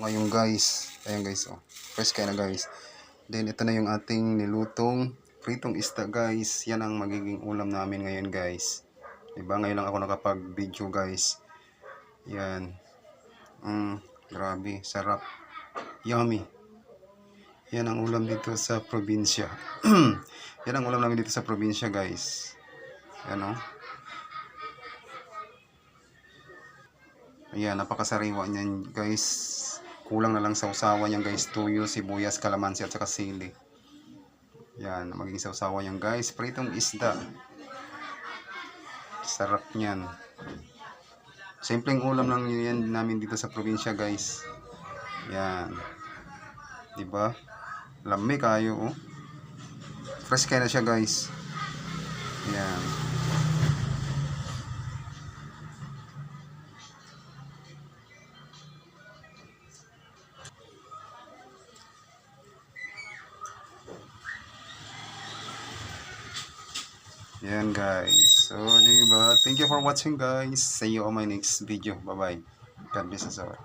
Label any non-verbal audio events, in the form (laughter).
ngayon guys. Ayan guys, oh. Fresh kaya na guys. Then ito na yung ating nilutong pritong isda guys. Yan ang magiging ulam namin ngayon guys. Diba? Ngayon lang ako nakapag-video guys. Yan. Mm, grabe. Sarap. Yummy. Yan ang ulam dito sa probinsya. (clears throat) Yan ang ulam namin dito sa probinsya guys. Yan oh. Ayan, napakasariwa niyan guys. Kulang na lang sa usawa niyan guys. Tuyo, sibuyas, kalamansi at saka sili. Yan, magiging sa usawa niyan guys. Pritong isda. Sarap niyan. Simpleng ulam lang yan namin dito sa probinsya guys. Yan. 'Di ba? Lami kayo oh. Fresh kaya na siya guys. Yan. Yan guys. So, di? Thank you for watching guys. See you on my next video. Bye-bye. God bless us all.